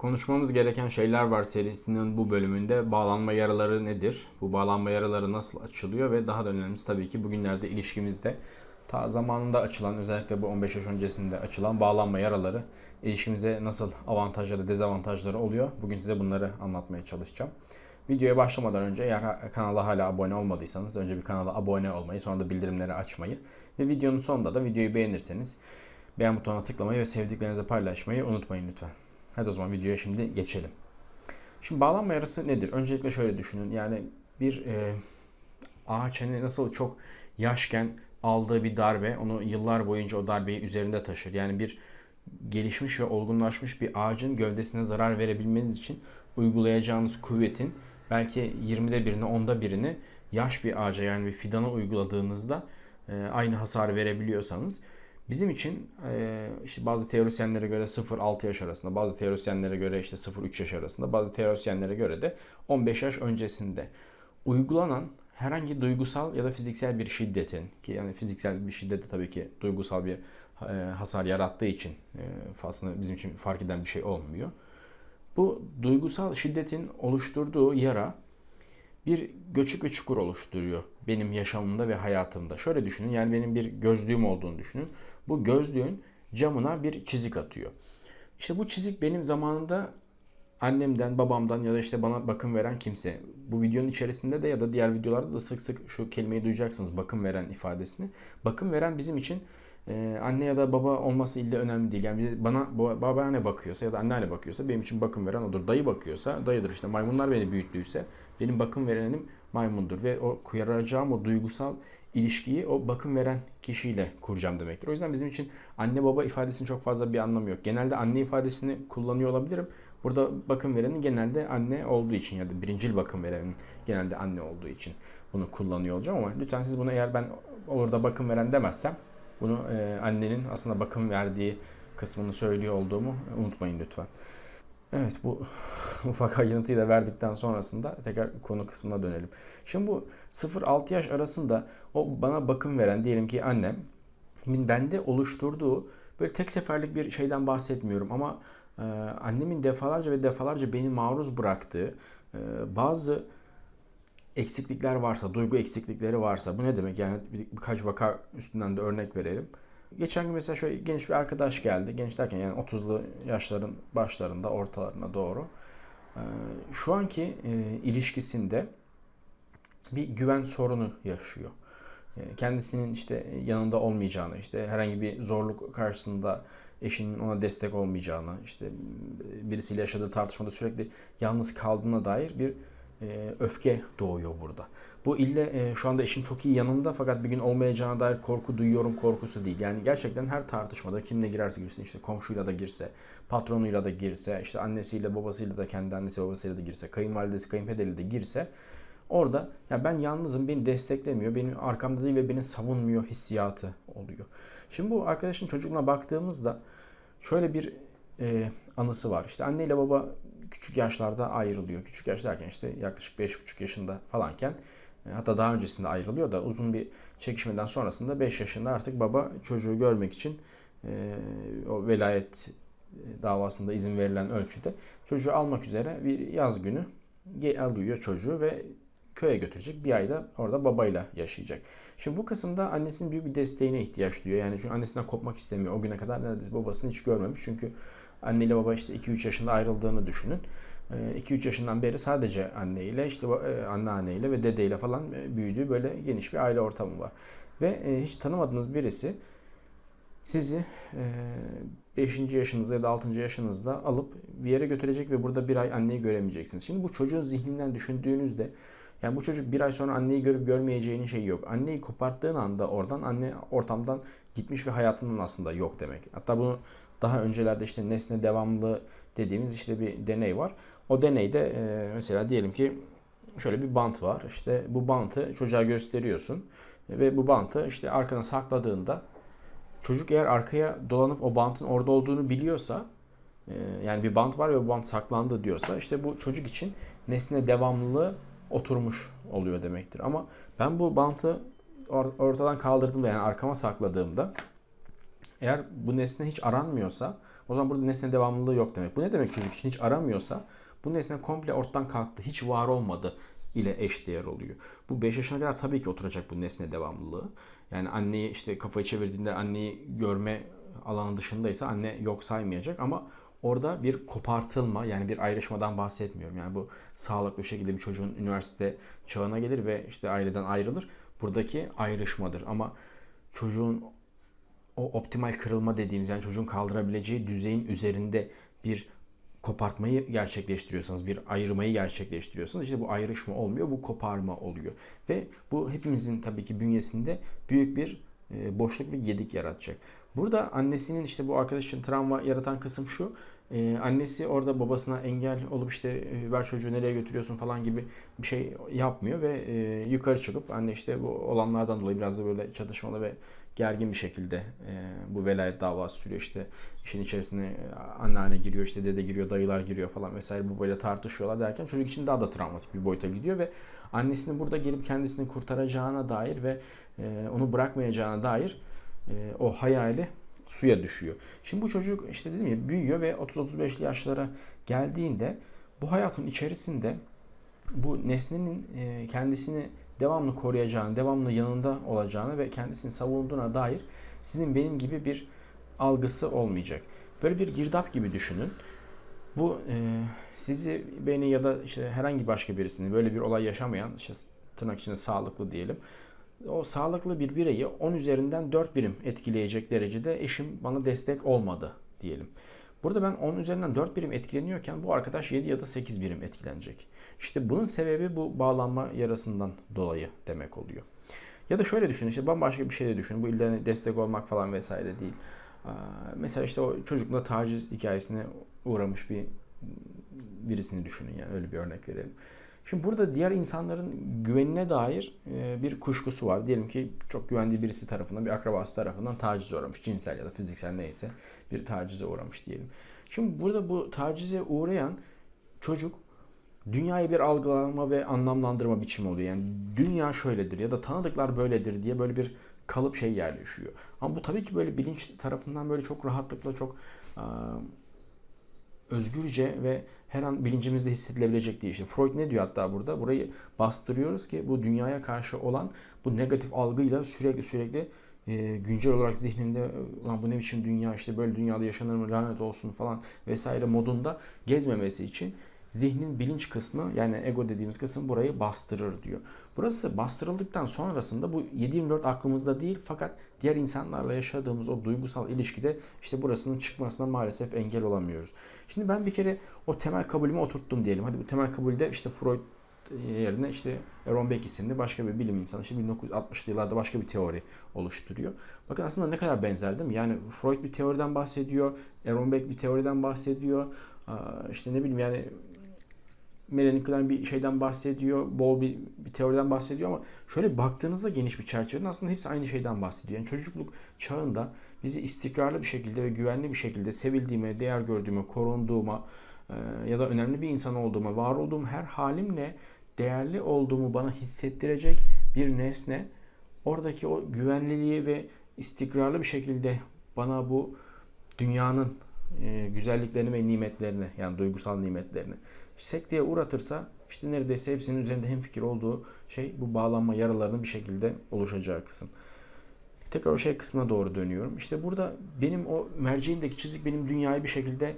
Konuşmamız gereken şeyler var serisinin bu bölümünde. Bağlanma yaraları nedir? Bu bağlanma yaraları nasıl açılıyor ve daha da önemlisi tabii ki bugünlerde ilişkimizde ta zamanında açılan özellikle bu 15 yaş öncesinde açılan bağlanma yaraları ilişkimize nasıl avantajları dezavantajları oluyor? Bugün size bunları anlatmaya çalışacağım. Videoya başlamadan önce eğer kanala hala abone olmadıysanız önce bir kanala abone olmayı sonra da bildirimleri açmayı ve videonun sonunda da videoyu beğenirseniz beğen butonuna tıklamayı ve sevdiklerinizle paylaşmayı unutmayın lütfen. Hadi o zaman videoya şimdi geçelim. Şimdi bağlanma yarası nedir? Öncelikle şöyle düşünün. Yani bir e, ağaç hani nasıl çok yaşken aldığı bir darbe onu yıllar boyunca o darbeyi üzerinde taşır. Yani bir gelişmiş ve olgunlaşmış bir ağacın gövdesine zarar verebilmeniz için uygulayacağınız kuvvetin belki 20'de birini 10'da birini yaş bir ağaca yani bir fidana uyguladığınızda e, aynı hasar verebiliyorsanız Bizim için e, işte bazı teorisyenlere göre 0-6 yaş arasında, bazı teorisyenlere göre işte 0-3 yaş arasında, bazı teorisyenlere göre de 15 yaş öncesinde uygulanan herhangi duygusal ya da fiziksel bir şiddetin ki yani fiziksel bir şiddette tabii ki duygusal bir e, hasar yarattığı için e, aslında bizim için fark eden bir şey olmuyor. Bu duygusal şiddetin oluşturduğu yara bir göçük ve çukur oluşturuyor benim yaşamımda ve hayatımda. Şöyle düşünün yani benim bir gözlüğüm olduğunu düşünün. Bu gözlüğün camına bir çizik atıyor. İşte bu çizik benim zamanında annemden, babamdan ya da işte bana bakım veren kimse. Bu videonun içerisinde de ya da diğer videolarda da sık sık şu kelimeyi duyacaksınız bakım veren ifadesini. Bakım veren bizim için ee, anne ya da baba olması illa önemli değil. Yani bana baba ne bakıyorsa ya da anneanne bakıyorsa benim için bakım veren odur. Dayı bakıyorsa dayıdır işte. Maymunlar beni büyüttüyse benim bakım verenim maymundur. Ve o kuyaracağım o duygusal ilişkiyi o bakım veren kişiyle kuracağım demektir. O yüzden bizim için anne baba ifadesinin çok fazla bir anlamı yok. Genelde anne ifadesini kullanıyor olabilirim. Burada bakım verenin genelde anne olduğu için ya da birincil bakım verenin genelde anne olduğu için bunu kullanıyor olacağım ama lütfen siz bunu eğer ben olur da bakım veren demezsem bunu e, annenin aslında bakım verdiği kısmını söylüyor olduğumu unutmayın lütfen. Evet bu ufak ayrıntıyı da verdikten sonrasında tekrar konu kısmına dönelim. Şimdi bu 0-6 yaş arasında o bana bakım veren diyelim ki annem bende oluşturduğu böyle tek seferlik bir şeyden bahsetmiyorum ama e, annemin defalarca ve defalarca beni maruz bıraktığı e, bazı eksiklikler varsa, duygu eksiklikleri varsa bu ne demek? Yani bir, birkaç vaka üstünden de örnek verelim. Geçen gün mesela şöyle genç bir arkadaş geldi. Genç derken yani 30'lu yaşların başlarında, ortalarına doğru. Ee, şu anki e, ilişkisinde bir güven sorunu yaşıyor. Ee, kendisinin işte yanında olmayacağını, işte herhangi bir zorluk karşısında eşinin ona destek olmayacağını, işte birisiyle yaşadığı tartışmada sürekli yalnız kaldığına dair bir e, öfke doğuyor burada. Bu ille e, şu anda eşim çok iyi yanımda fakat bir gün olmayacağına dair korku duyuyorum korkusu değil. Yani gerçekten her tartışmada kimle girerse girsin işte komşuyla da girse, patronuyla da girse, işte annesiyle babasıyla da kendi annesi babasıyla da girse, kayınvalidesi kayınpederiyle de girse orada ya ben yalnızım beni desteklemiyor, benim arkamda değil ve beni savunmuyor hissiyatı oluyor. Şimdi bu arkadaşın çocukluğuna baktığımızda şöyle bir e, anısı var. İşte anne ile baba küçük yaşlarda ayrılıyor. Küçük yaş derken işte yaklaşık 5,5 yaşında falanken e, hatta daha öncesinde ayrılıyor da uzun bir çekişmeden sonrasında 5 yaşında artık baba çocuğu görmek için e, o velayet e, davasında izin verilen ölçüde çocuğu almak üzere bir yaz günü alıyor çocuğu ve köye götürecek. Bir ayda orada babayla yaşayacak. Şimdi bu kısımda annesinin büyük bir desteğine ihtiyaç duyuyor. Yani çünkü annesinden kopmak istemiyor. O güne kadar neredeyse babasını hiç görmemiş. Çünkü Anne ile baba işte 2-3 yaşında ayrıldığını düşünün. 2-3 ee, yaşından beri sadece anne ile işte e, anneanne ile ve dede ile falan e, büyüdüğü böyle geniş bir aile ortamı var. Ve e, hiç tanımadığınız birisi sizi 5. yaşınızda ya da 6. yaşınızda alıp bir yere götürecek ve burada bir ay anneyi göremeyeceksiniz. Şimdi bu çocuğun zihninden düşündüğünüzde yani bu çocuk bir ay sonra anneyi görüp görmeyeceğinin şeyi yok. Anneyi koparttığın anda oradan anne ortamdan gitmiş ve hayatının aslında yok demek. Hatta bunu daha öncelerde işte nesne devamlı dediğimiz işte bir deney var. O deneyde e, mesela diyelim ki şöyle bir bant var. İşte bu bantı çocuğa gösteriyorsun ve bu bantı işte arkana sakladığında çocuk eğer arkaya dolanıp o bantın orada olduğunu biliyorsa e, yani bir bant var ve bu bant saklandı diyorsa işte bu çocuk için nesne devamlılığı oturmuş oluyor demektir. Ama ben bu bantı ortadan kaldırdığımda yani arkama sakladığımda eğer bu nesne hiç aranmıyorsa O zaman burada nesne devamlılığı yok demek. Bu ne demek çocuk için? Hiç aramıyorsa bu nesne komple ortadan kalktı. Hiç var olmadı ile eş değer oluyor. Bu 5 yaşına kadar tabii ki oturacak bu nesne devamlılığı. Yani anneyi işte kafayı çevirdiğinde anneyi görme alanı dışındaysa anne yok saymayacak ama orada bir kopartılma yani bir ayrışmadan bahsetmiyorum. Yani bu sağlıklı bir şekilde bir çocuğun üniversite çağına gelir ve işte aileden ayrılır. Buradaki ayrışmadır ama çocuğun o optimal kırılma dediğimiz yani çocuğun kaldırabileceği düzeyin üzerinde bir kopartmayı gerçekleştiriyorsanız, bir ayırmayı gerçekleştiriyorsanız işte bu ayrışma olmuyor, bu koparma oluyor. Ve bu hepimizin tabii ki bünyesinde büyük bir e, boşluk ve gedik yaratacak. Burada annesinin işte bu arkadaş için travma yaratan kısım şu. Ee, annesi orada babasına engel olup işte e, ver çocuğu nereye götürüyorsun? falan gibi bir şey yapmıyor ve e, yukarı çıkıp anne işte bu olanlardan dolayı biraz da böyle çatışmalı ve gergin bir şekilde e, bu velayet davası sürüyor. İşte işin içerisine e, anneanne giriyor işte dede giriyor dayılar giriyor falan vesaire bu böyle tartışıyorlar derken çocuk için daha da travmatik bir boyuta gidiyor ve annesinin burada gelip kendisini kurtaracağına dair ve e, onu bırakmayacağına dair e, o hayali suya düşüyor. Şimdi bu çocuk işte dedim ya büyüyor ve 30-35'li yaşlara geldiğinde bu hayatın içerisinde bu nesnenin e, kendisini devamlı koruyacağını, devamlı yanında olacağını ve kendisini savunduğuna dair sizin benim gibi bir algısı olmayacak. Böyle bir girdap gibi düşünün. Bu e, sizi, beni ya da işte herhangi başka birisini böyle bir olay yaşamayan, işte tırnak içinde sağlıklı diyelim, o sağlıklı bir bireyi 10 üzerinden 4 birim etkileyecek derecede eşim bana destek olmadı diyelim. Burada ben 10 üzerinden 4 birim etkileniyorken bu arkadaş 7 ya da 8 birim etkilenecek. İşte bunun sebebi bu bağlanma yarasından dolayı demek oluyor. Ya da şöyle düşünün işte bambaşka bir şey de düşünün. Bu illa destek olmak falan vesaire değil. Mesela işte o çocukla taciz hikayesine uğramış bir birisini düşünün yani öyle bir örnek verelim. Şimdi burada diğer insanların güvenine dair e, bir kuşkusu var. Diyelim ki çok güvendiği birisi tarafından, bir akrabası tarafından tacize uğramış. Cinsel ya da fiziksel neyse bir tacize uğramış diyelim. Şimdi burada bu tacize uğrayan çocuk dünyayı bir algılama ve anlamlandırma biçimi oluyor. Yani dünya şöyledir ya da tanıdıklar böyledir diye böyle bir kalıp şey yerleşiyor. Ama bu tabii ki böyle bilinç tarafından böyle çok rahatlıkla çok özgürce ve her an bilincimizde hissedilebilecek diye işte. Freud ne diyor hatta burada? Burayı bastırıyoruz ki bu dünyaya karşı olan bu negatif algıyla sürekli sürekli e, güncel olarak zihninde Ulan bu ne biçim dünya işte böyle dünyada yaşanır mı lanet olsun falan vesaire modunda gezmemesi için zihnin bilinç kısmı yani ego dediğimiz kısım burayı bastırır diyor. Burası bastırıldıktan sonrasında bu 7-24 aklımızda değil fakat diğer insanlarla yaşadığımız o duygusal ilişkide işte burasının çıkmasına maalesef engel olamıyoruz. Şimdi ben bir kere o temel kabulümü oturttum diyelim. Hadi bu temel kabulde işte Freud yerine işte Aaron Beck isimli başka bir bilim insanı işte 1960'lı yıllarda başka bir teori oluşturuyor. Bakın aslında ne kadar benzer değil mi? Yani Freud bir teoriden bahsediyor, Aaron Beck bir teoriden bahsediyor. İşte ne bileyim yani Melanie Klein bir şeyden bahsediyor, bol bir, bir teoriden bahsediyor ama şöyle baktığınızda geniş bir çerçeveden aslında hepsi aynı şeyden bahsediyor. Yani çocukluk çağında bizi istikrarlı bir şekilde ve güvenli bir şekilde sevildiğime, değer gördüğüme, korunduğuma e, ya da önemli bir insan olduğuma, var olduğum her halimle değerli olduğumu bana hissettirecek bir nesne oradaki o güvenliliği ve istikrarlı bir şekilde bana bu dünyanın e, güzelliklerini ve nimetlerini yani duygusal nimetlerini sekteye uğratırsa işte neredeyse hepsinin üzerinde hem fikir olduğu şey bu bağlanma yaralarının bir şekilde oluşacağı kısım. Tekrar o şey kısmına doğru dönüyorum. İşte burada benim o merceğimdeki çizik benim dünyayı bir şekilde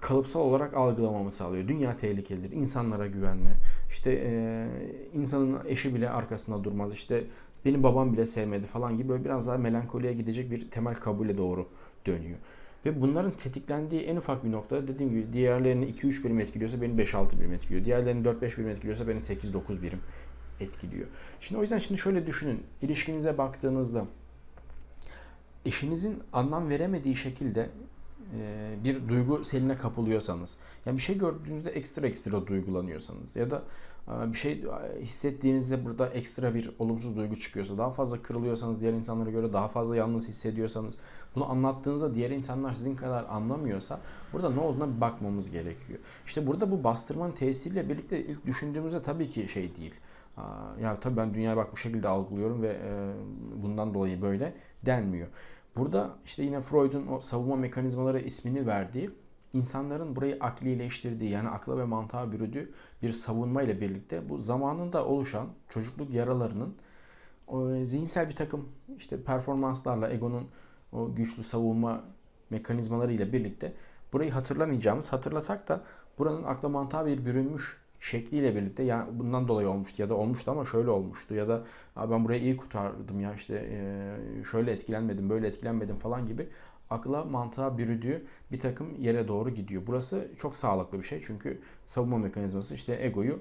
kalıpsal olarak algılamamı sağlıyor. Dünya tehlikelidir. İnsanlara güvenme. İşte e, insanın eşi bile arkasında durmaz. İşte benim babam bile sevmedi falan gibi böyle biraz daha melankoliye gidecek bir temel kabule doğru dönüyor. Ve bunların tetiklendiği en ufak bir noktada dediğim gibi diğerlerini 2-3 birim etkiliyorsa beni 5-6 birim etkiliyor. Diğerlerini 4-5 birim etkiliyorsa beni 8-9 birim etkiliyor. Şimdi o yüzden şimdi şöyle düşünün. İlişkinize baktığınızda eşinizin anlam veremediği şekilde e, bir duygu seline kapılıyorsanız, yani bir şey gördüğünüzde ekstra ekstra duygulanıyorsanız ya da bir şey hissettiğinizde burada ekstra bir olumsuz duygu çıkıyorsa, daha fazla kırılıyorsanız, diğer insanlara göre daha fazla yalnız hissediyorsanız, bunu anlattığınızda diğer insanlar sizin kadar anlamıyorsa burada ne olduğuna bir bakmamız gerekiyor. İşte burada bu bastırmanın tesiriyle birlikte ilk düşündüğümüzde tabii ki şey değil. Ya tabii ben dünyayı bak bu şekilde algılıyorum ve e, bundan dolayı böyle denmiyor. Burada işte yine Freud'un o savunma mekanizmaları ismini verdiği insanların burayı aklileştirdiği yani akla ve mantığa bürüdüğü bir savunma ile birlikte bu zamanında oluşan çocukluk yaralarının o zihinsel bir takım işte performanslarla egonun o güçlü savunma mekanizmaları ile birlikte burayı hatırlamayacağımız hatırlasak da buranın akla mantığa bir bürünmüş şekliyle birlikte yani bundan dolayı olmuştu ya da olmuştu ama şöyle olmuştu ya da ben burayı iyi kurtardım ya işte şöyle etkilenmedim böyle etkilenmedim falan gibi akla mantığa bürüdüğü bir takım yere doğru gidiyor. Burası çok sağlıklı bir şey çünkü savunma mekanizması işte egoyu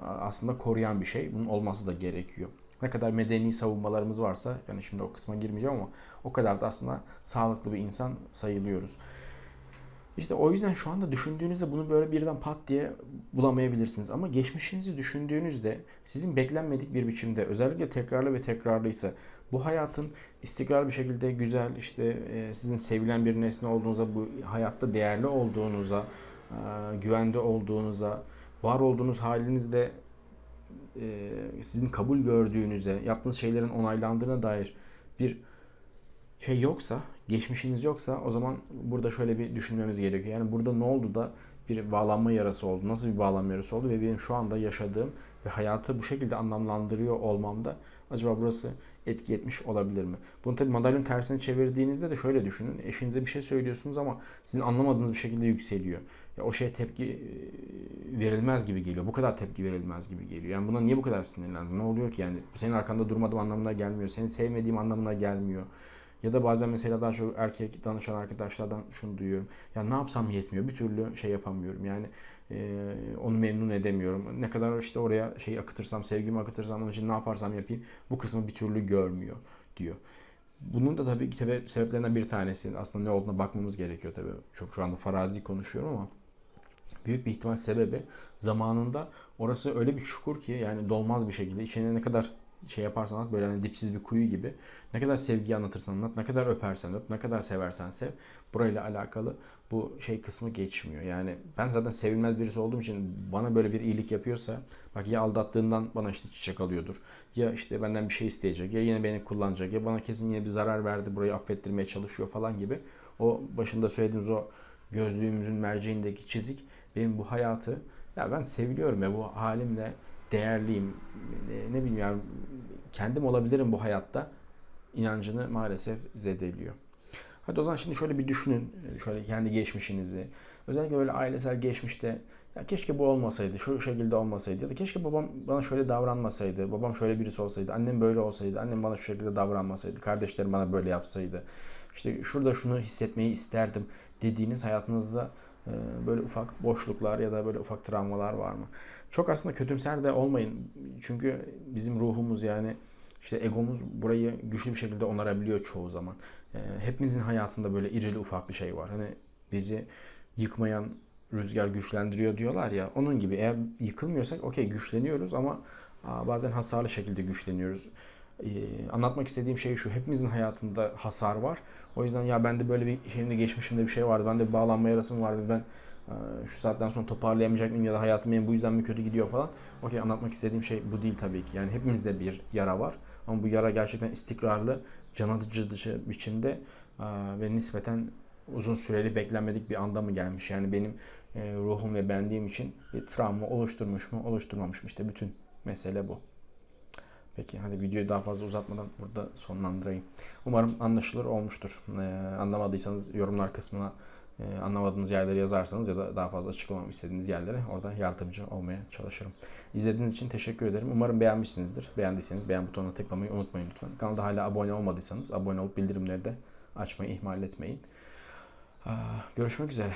aslında koruyan bir şey. Bunun olması da gerekiyor. Ne kadar medeni savunmalarımız varsa yani şimdi o kısma girmeyeceğim ama o kadar da aslında sağlıklı bir insan sayılıyoruz. İşte o yüzden şu anda düşündüğünüzde bunu böyle birden pat diye bulamayabilirsiniz. Ama geçmişinizi düşündüğünüzde sizin beklenmedik bir biçimde özellikle tekrarlı ve tekrarlıysa bu hayatın istikrarlı bir şekilde güzel işte e, sizin sevilen bir nesne olduğunuza bu hayatta değerli olduğunuza e, güvende olduğunuza var olduğunuz halinizde e, sizin kabul gördüğünüze yaptığınız şeylerin onaylandığına dair bir şey yoksa, geçmişiniz yoksa o zaman burada şöyle bir düşünmemiz gerekiyor. Yani burada ne oldu da bir bağlanma yarası oldu? Nasıl bir bağlanma yarası oldu? Ve benim şu anda yaşadığım ve hayatı bu şekilde anlamlandırıyor olmamda acaba burası etki etmiş olabilir mi? Bunu tabii madalyonun tersine çevirdiğinizde de şöyle düşünün. Eşinize bir şey söylüyorsunuz ama sizin anlamadığınız bir şekilde yükseliyor. Ya o şeye tepki verilmez gibi geliyor. Bu kadar tepki verilmez gibi geliyor. Yani buna niye bu kadar sinirlendin? Ne oluyor ki yani? Senin arkanda durmadım anlamına gelmiyor. Seni sevmediğim anlamına gelmiyor. Ya da bazen mesela daha çok erkek danışan arkadaşlardan şunu duyuyorum. Ya ne yapsam yetmiyor. Bir türlü şey yapamıyorum. Yani e, onu memnun edemiyorum. Ne kadar işte oraya şey akıtırsam, sevgimi akıtırsam onun için ne yaparsam yapayım bu kısmı bir türlü görmüyor diyor. Bunun da tabii ki sebeplerinden bir tanesi aslında ne olduğuna bakmamız gerekiyor tabii. Çok şu anda farazi konuşuyorum ama büyük bir ihtimal sebebi zamanında orası öyle bir çukur ki yani dolmaz bir şekilde içine ne kadar şey yaparsan anlat böyle hani dipsiz bir kuyu gibi. Ne kadar sevgi anlatırsan anlat, ne kadar öpersen öp, ne kadar seversen sev. Burayla alakalı bu şey kısmı geçmiyor. Yani ben zaten sevilmez birisi olduğum için bana böyle bir iyilik yapıyorsa bak ya aldattığından bana işte çiçek alıyordur. Ya işte benden bir şey isteyecek. Ya yine beni kullanacak. Ya bana kesin yine bir zarar verdi. Burayı affettirmeye çalışıyor falan gibi. O başında söylediğiniz o gözlüğümüzün merceğindeki çizik benim bu hayatı ya ben seviliyorum ya bu halimle değerliyim. Ne bileyim yani kendim olabilirim bu hayatta inancını maalesef zedeliyor. Hadi o zaman şimdi şöyle bir düşünün. Şöyle kendi geçmişinizi. Özellikle böyle ailesel geçmişte ya keşke bu olmasaydı, şu şekilde olmasaydı ya da keşke babam bana şöyle davranmasaydı, babam şöyle birisi olsaydı, annem böyle olsaydı, annem bana şu şekilde davranmasaydı, kardeşlerim bana böyle yapsaydı. İşte şurada şunu hissetmeyi isterdim dediğiniz hayatınızda böyle ufak boşluklar ya da böyle ufak travmalar var mı? Çok aslında kötümser de olmayın. Çünkü bizim ruhumuz yani işte egomuz burayı güçlü bir şekilde onarabiliyor çoğu zaman. Ee, hepimizin hayatında böyle irili ufak bir şey var. Hani bizi yıkmayan rüzgar güçlendiriyor diyorlar ya. Onun gibi eğer yıkılmıyorsak okey güçleniyoruz ama bazen hasarlı şekilde güçleniyoruz. Ee, anlatmak istediğim şey şu. Hepimizin hayatında hasar var. O yüzden ya bende böyle bir şeyimde geçmişimde bir şey vardı. Bende bir bağlanma yarasım var ve ben ee, şu saatten sonra toparlayamayacak mıyım ya da hayatım benim bu yüzden mi kötü gidiyor falan. Okey anlatmak istediğim şey bu değil tabii ki. Yani hepimizde bir yara var. Ama bu yara gerçekten istikrarlı, can dışı biçimde e, ve nispeten uzun süreli beklenmedik bir anda mı gelmiş? Yani benim e, ruhum ve benliğim için bir travma oluşturmuş mu, oluşturmamış mı? İşte bütün mesele bu. Peki hadi videoyu daha fazla uzatmadan burada sonlandırayım. Umarım anlaşılır olmuştur. Ee, anlamadıysanız yorumlar kısmına e, anlamadığınız yerleri yazarsanız ya da daha fazla açıklamam istediğiniz yerlere orada yardımcı olmaya çalışırım. İzlediğiniz için teşekkür ederim. Umarım beğenmişsinizdir. Beğendiyseniz beğen butonuna tıklamayı unutmayın lütfen. Kanalda hala abone olmadıysanız abone olup bildirimleri de açmayı ihmal etmeyin. Görüşmek üzere.